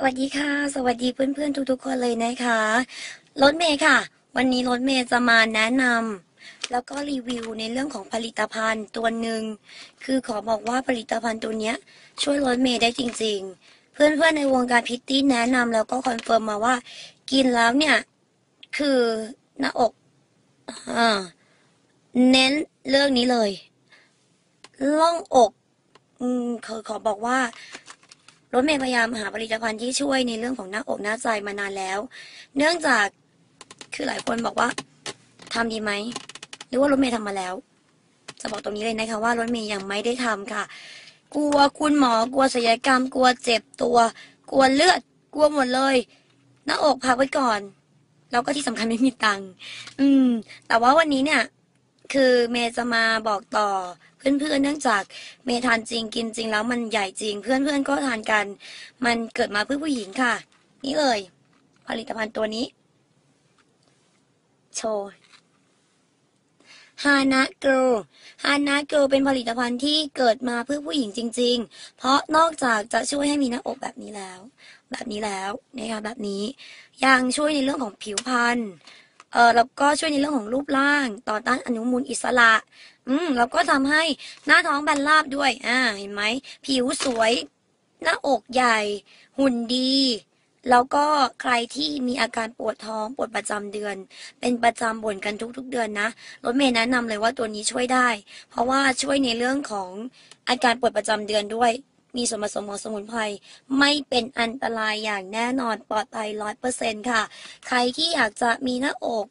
สวัสดีค่ะ สวัสดีเพื่อนๆ ทุกๆ คนเลยนะคะรถเมย์ค่ะ วันนี้รถเมย์จะมาแนะนำแล้วก็รีวิวในเรื่องของผลิตภัณฑ์ตัวหนึ่งคือขอบอกว่าผลิตภัณฑ์ตัวเนี้ยช่วยรถเมย์ได้จริงๆ เพื่อนๆในวงการพิตตี้แนะนำแล้วก็คอนเฟิร์มมาว่า กินแล้วเนี่ย คือหน้าอกอเน้นเรื่องนี้เลยล่องอกอืมขอขอบอกว่า รถเมย์พยายามหาผลิตภัณฑ์ที่ช่วยในเรื่องของหน้าอกหน้าใจมานานแล้ว เนื่องจากคือหลายคนบอกว่าทำดีไหมหรือว่ารถเมย์ทำมาแล้ว จะบอกตรงนี้เลยนะคะว่ารถเมย์ยังไม่ได้ทำค่ะ กลัวคุณหมอกลัวศัลยกรรม กลัวเจ็บตัว กลัวเลือด กลัวหมดเลย หน้าอกพักไว้ก่อน แล้วก็ที่สำคัญไม่มีตังค์อืม แต่ว่าวันนี้เนี่ย คือเมย์จะมาบอกต่อเพื่อนๆเนื่องจากเมย์ทานจริงกินจริงแล้วมันใหญ่จริง เพื่อนๆก็ทานกัน มันเกิดมาเพื่อผู้หญิงค่ะ นี่เลย ผลิตภัณฑ์ตัวนี้ โชว์ฮานะเกิลฮานะเกิลเป็นผลิตภัณฑ์ที่เกิดมาเพื่อผู้หญิงจริง ๆ เพราะนอกจากจะช่วยให้มีหน้าอกแบบนี้แล้ว แบบนี้แล้วนะคะแบบนี้ยังช่วยในเรื่องของผิวพรรณ เออแล้วก็ช่วยในเรื่องของรูปร่าง ต่อต้านอนุมูลอิสระ อืมแล้วก็ทำให้หน้าท้องแบนราบด้วย อ่า เห็นไหม ผิวสวย หน้าอกใหญ่ หุ่นดี แล้วก็ใครที่มีอาการปวดท้องปวดประจำเดือน เป็นประจำบ่นกันทุกๆเดือนนะรถเมย์แนะนำเลยว่าตัวนี้ช่วยได้ เพราะว่าช่วยในเรื่องของอาการปวดประจำเดือนด้วย มีส่วนผสมของสมุนไพรไม่เป็นอันตรายอย่างแน่นอนปลอดภัยร้อยเปอร์เซ็นค่ะ ใครที่อยากจะมีหน้าอก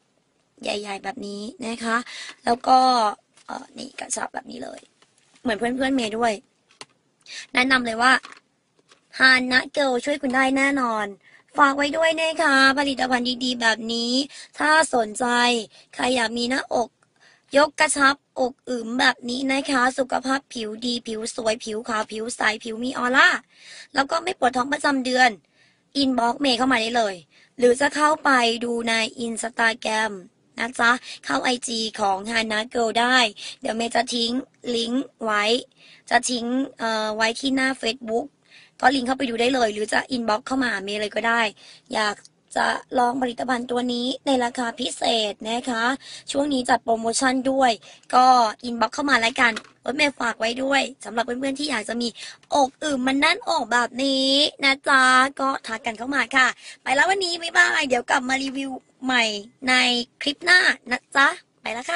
ใหญ่ ๆ แบบนี้นะคะ แล้วก็เออนี่กระชับแบบนี้เลย เหมือนเพื่อนๆเมย์ด้วย แนะนำเลยว่าฮานะเกิลช่วยคุณได้แน่นอนฝากไว้ด้วยนะคะ ผลิตภัณฑ์ดีๆ แบบนี้ ถ้าสนใจ ใครอยากมีหน้าอก ยกกระชับอกอึมแบบนี้นะคะ สุขภาพผิวดีผิวสวยผิวขาวผิวใสผิวมีออร่า แล้วก็ไม่ปวดท้องประจำเดือน อินบ็อกเมย์เข้ามาได้เลย หรือจะเข้าไปดูในอินสตาแกรมนะจ๊ะ เข้า IG ของ Hana Girl ได้ เดี๋ยวเมย์จะทิ้งลิงก์ไว้ จะทิ้งเอ่อไว้ที่หน้า Facebook ก็ลิงก์เข้าไปดูได้เลย หรือจะอินบ็อกเข้ามาหาเมย์เลยก็ได้ อยาก จะลองผลิตภัณฑ์ตัวนี้ในราคาพิเศษนะคะ ช่วงนี้จัดโปรโมชั่นด้วย ก็อินบ็อกเข้ามาแล้วกันรถเมย์ฝากไว้ด้วยสำหรับเพื่อนๆที่อยากจะมีอกอืมมันนั่นอกแบบนี้นะจ๊ะก็ทักกันเข้ามาค่ะ ไปแล้ววันนี้บ๊ายบายเดี๋ยวกลับมารีวิวใหม่ในคลิปหน้านะจ๊ะไปแล้วค่ะ